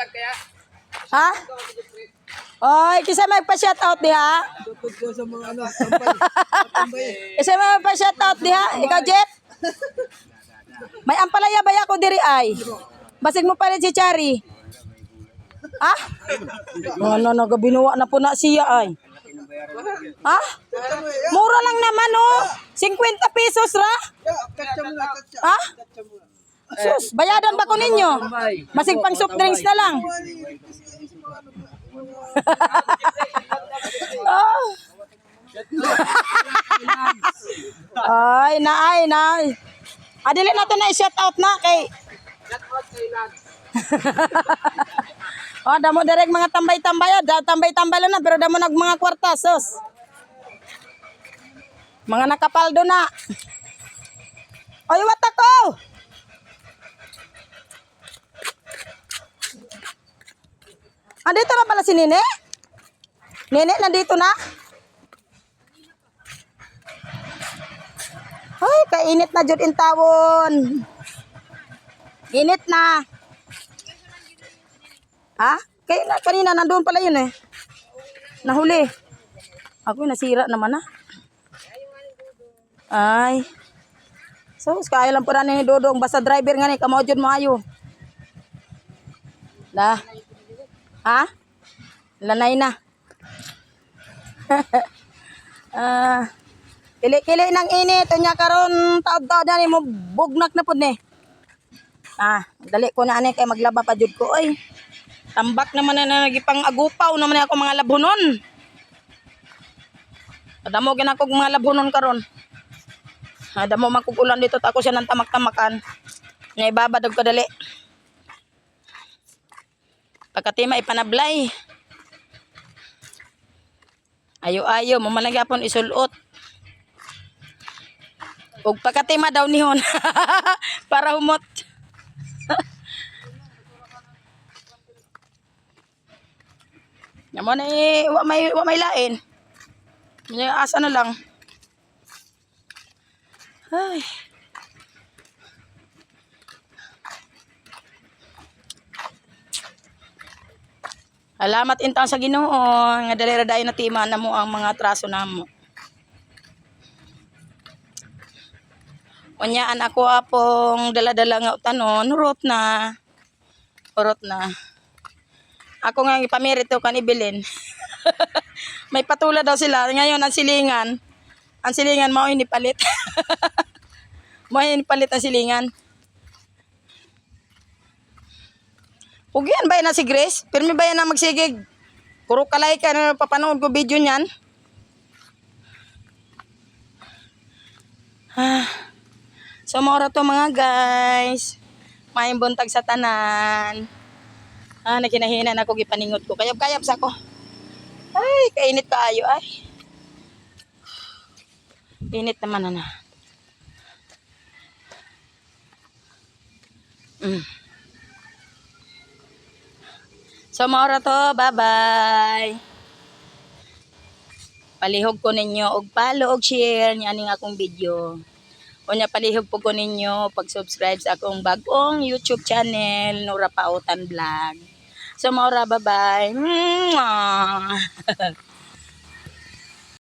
vlog kaya. Ha? Oy, kisa magpa-shoutout diha. Tupod ko sa mga ano, tambay. Kisa magpa-shoutout diha. Ikaw, Jeff? May ampalaya ba ako diri ay? Basig mo pa rin si Chari. Ha? Ano na binuwa na po na siya ay. Ha? Mura lang naman oh. 50 pesos ra. Ha? Na. Sus, bayadan ba ko ninyo? Masig pang soft drinks na lang. Ah. ay, na, ay, na. Adili natin na i-shout out na kay... oh, damo direk mga tambay-tambay. ah. Da- Tambay-tambay lang na, pero damo nag mga kwarta, sus. Mga nakapaldo na. Oy, wat ako! Andito na pala si Nene? Nene, nandito na? Ay, kainit na jud in tawon. Init na. Ha? Kaya na, kanina nandoon pala yun eh. Nahuli. Ako nasira naman ah. Ay. So, kaya lang po na ni Dodong. Basta driver nga ni, kamao jud mo ayo. Ha? Lanay na. Ah, kili-kili ng init unya karon taod-taod na ni mo bugnak na pud ni. Ah, dali ko na ani kay maglaba pa jud ko oy. Tambak naman na nagipang agupaw naman na ako mga labunon. Adamo gina ko mga labunon karon. Adamo makukulan dito ta ako siya ng tamak-tamakan. Nga ibabad og kadali. Pagkatima ipanablay. Ayo-ayo, mamalagapon isulot. Ug pagkatima daw nihon. Para humot. Namo na eh, wa may wa may lain. Asa na lang. Ay. Alamat intang sa Ginoo nga dali ra dayon na tima na mo ang mga traso namo. Unyaan ako apong dala-dala nga utanon, urot na. Urot na. Ako nga ipamerito kan ibilin. May patula daw sila. Ngayon ang silingan. Ang silingan mao ini palit. mao ini palit ang silingan. Yan ba na si Grace? Pirmi ba yan na magsigig? Puro kalay ka na papanood ko video niyan. Ah. So maura to mga guys. May buntag sa tanan. Ah, nakinahinan ako gipaningot ko. Kayap-kayap sa ko. Ay, kainit kaayo ay. Init naman na na. Mm. So, maura to. Bye-bye. Palihog ko ninyo og follow og share niya aning akong video. Unya palihog po ko ninyo pag-subscribe sa akong bagong YouTube channel, Nora Pautan Vlog. So, maura, bye-bye.